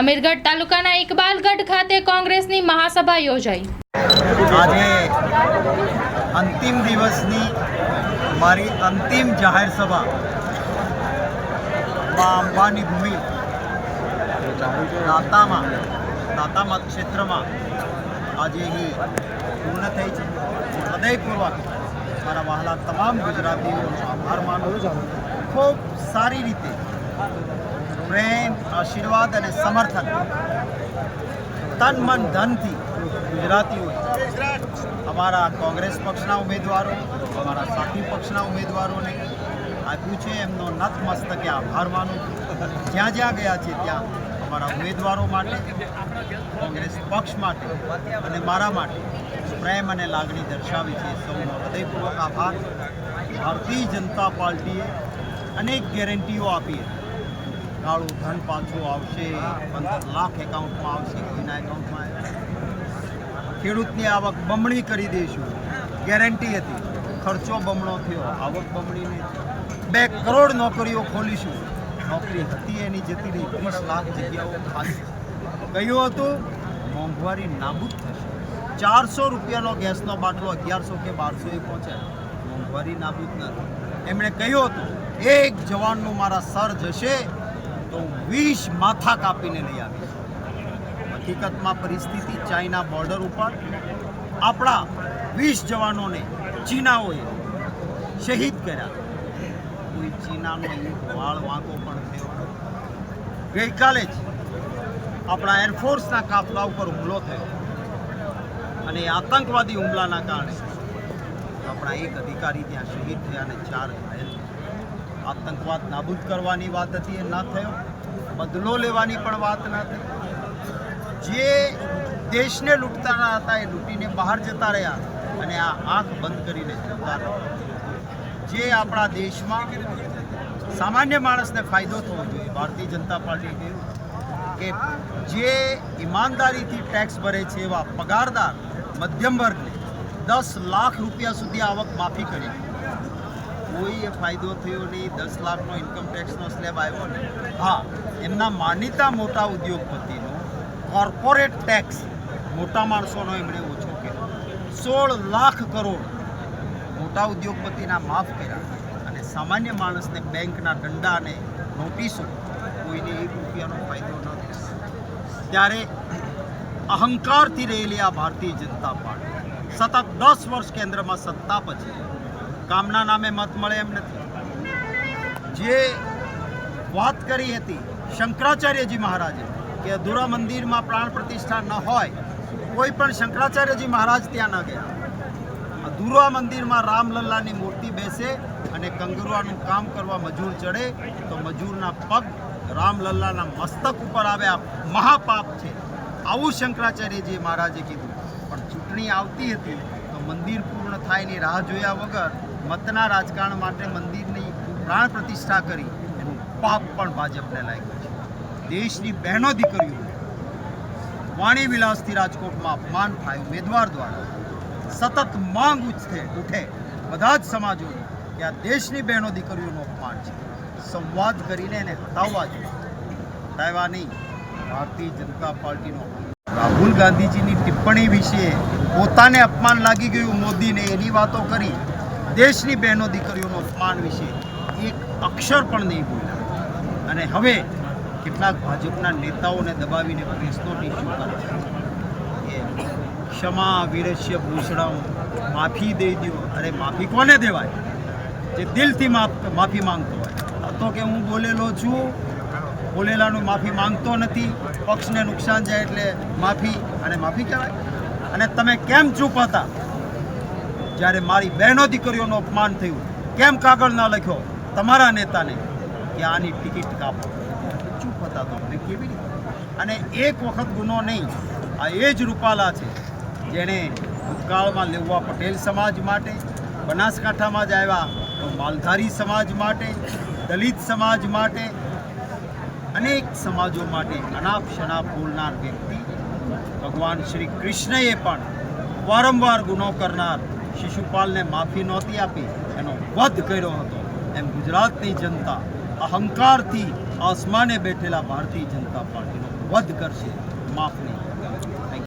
અમીરગઢ તાલુકાના ઇકબાલગઢ ખાતે કોંગ્રેસની મહાસભા યોજાઈ. આજે અંતિમ દિવસની મારી અંતિમ જાહેર સભા મા અંબાની ભૂમિ. દાતામાં દાતામાં ક્ષેત્રમાં આજે એ પૂર્ણ થઈ છે. હૃદયપૂર્વક મારા વહાલા તમામ ગુજરાતીઓનો આભાર માનું ખૂબ સારી રીતે આશીર્વાદ અને સમર્થન. તન મન ધનથી ગુજરાતીઓ. અમારા કોંગ્રેસ પક્ષના ઉમેદવારો, અમારા સાથી પક્ષના ઉમેદવારોને આપ્યું છે એમનો નતમસ્તકે આભાર માનું જ્યાં જ્યાં ગયા છે ત્યાં અમારા ઉમેદવારો માટે, કોંગ્રેસ પક્ષ માટે અને મારા માટે પ્રેમ અને લાગણી દર્શાવી છે. સૌનો હૃદયપૂર્વક આભાર. ભારતીય જનતા પાર્ટીએ અનેક ગેરંટીઓ આપી હતી કાળું ધન પાછું આવશે, પંદર લાખ એકાઉન્ટમાં આવશે કોઈના એકાઉન્ટમાં ખેડૂતની આવક બમણી કરી દઈશું. ગેરંટી હતી. ખર્ચો બમણો થયો. આવક બમણી નહીં બે કરોડ નોકરીઓ ખોલીશું. નોકરી હતી એની જતી રહી ત્રીસ લાખ જગ્યાઓ ખાલી. કહ્યું હતું, મોંઘવારી નાબૂદ થશે. ચારસો રૂપિયાનો ગેસનો બાટલો અગિયારસો કે બારસો એ પહોંચે. મોંઘવારી નાબૂદ નથી. એમણે કહ્યું હતું, એક જવાનનું મારા સર જશે તો વીસ માથા કાપીને લઈ આવી હકીકતમાં પરિસ્થિતિ ચાઇના બોર્ડર ઉપર આપણા વીસ જવાનોને ચીનાઓએ શહીદ કર્યા. કોઈ ચીનાનો એક વાળ વાંકો પણ થયો ગઈકાલે જ આપણા એરફોર્સના કાફલા ઉપર હુમલો થયો. અને આતંકવાદી હુમલાના કારણે આપણા એક અધિકારી ત્યાં શહીદ થયા અને ચાર ઘાયલ થયા. આતંકવાદ નાબૂદ કરવાની વાત હતી, એ ના થયો. બદલો લેવાની પણ વાત ના થઈ. જે દેશને લૂંટતા હતા, એ લૂંટીને બહાર જતા રહ્યા અને આ આંખ બંધ કરીને જતા જે આપણા દેશમાં સામાન્ય માણસને ફાયદો થવો જોઈએ. ભારતીય જનતા પાર્ટી કહ્યું કે જે ઈમાનદારીથી ટેક્સ ભરે છે, એવા પગારદાર મધ્યમ વર્ગને દસ લાખ રૂપિયા સુધી આવક માફી કરી. કોઈ ફાયદો થયો નહીં દસ લાખનો ઇન્કમ ટેક્સનો સ્લેબ આવ્યો ને હા. એમના માનીતા મોટા ઉદ્યોગપતિનો કોર્પોરેટ ટેક્સ મોટા માણસોનો એમણે ઓછો કર્યો. સોળ લાખ કરોડ મોટા ઉદ્યોગપતિના માફ કર્યા અને સામાન્ય માણસને બેંકના દંડા અને નોટિસો કોઈને એક રૂપિયાનો ફાયદો ન થયો. ત્યારે અહંકારથી રહેલી આ ભારતીય જનતા પાર્ટી સતત દસ વર્ષ કેન્દ્રમાં સત્તા પછી કામના નામે મત મળે એમ નથી. જે વાત કરી હતી શંકરાચાર્યજી મહારાજે કે અધૂરા મંદિરમાં પ્રાણ પ્રતિષ્ઠા ન હોય, કોઈ પણ શંકરાચાર્યજી મહારાજ ત્યાં ન ગયા. અધૂરા મંદિરમાં રામલલ્લાની મૂર્તિ બેસે અને કંગરુઆનું કામ કરવા મજૂર ચડે, તો મજૂરના પગ રામલલ્લાના મસ્તક ઉપર આવે. આ મહાપાપ છે. આવું શંકરાચાર્યજી મહારાજે કીધું. પણ ચૂંટણી આવતી હતી, તો મંદિર પૂર્ણ થાય એની રાહ જોયા વગર મતના રાજકારણ માટે મંદિરની પ્રાણ પ્રતિષ્ઠા કરી એનું પાપ પણ ભાજપને લાગ્યું છે. દેશની બહેનો દીકરીઓ વાણી વિલાસથી રાજકોટમાં અપમાન થાય ઉમેદવાર દ્વારા સતત માંગ ઉઠે ઉઠે. બધા જ સમાજોની કે આ દેશની બહેનો દીકરીઓનું અપમાન છે. સંવાદ કરીને એને હટાવવા જોઈએ. હટાવવા નહીં. ભારતીય જનતા પાર્ટીનો રાહુલ ગાંધીજીની ટિપ્પણી વિશે પોતાને અપમાન લાગી ગયું મોદીને એની વાતો કરી. દેશની બહેનો દીકરીઓનું અપમાન વિશે એક અક્ષર પણ નહીં બોલ્યા. અને હવે કેટલાક ભાજપના નેતાઓને દબાવીને પ્રેસનો ટીસ્યુ કરે છે. એ ક્ષમા, વિરસ્ય, ભૂષણમ, માફી દઈ દો અરે માફી કોને દેવાય? જે દિલથી માફ માંગતો હોય. તો કે હું બોલેલો છું. બોલેલાનું માફી માંગતો નથી. પક્ષને નુકસાન જાય એટલે માફી અને માફી કહેવાય. અને તમે કેમ ચૂપ હતા? જ્યારે મારી બહેનો દીકરીઓનું અપમાન થયું, કેમ કાગળ ના લખ્યો? તમારા નેતાને કે આની ટિકિટ કાપો. ચૂપ હતા તો અમને કેવી રીતે? અને એક વખત ગુનો નહીં, આ એ જ રૂપાલા છે જેણે ભૂતકાળમાં લેવા પટેલ સમાજ માટે, બનાસકાંઠામાં જ આવ્યા તો માલધારી સમાજ માટે, દલિત સમાજ માટે, અનેક સમાજો માટે અનાપ શનાપ બોલનાર વ્યક્તિ ભગવાન શ્રી કૃષ્ણએ પણ વારંવાર ગુનો કરનાર શિશુપાલને માફી નહોતી આપી, એનો વધ કર્યો હતો. એમ ગુજરાતની જનતા અહંકારથી આસમાને બેઠેલા ભારતીય જનતા પાર્ટીનો વધ કરશે, માફ નહીં.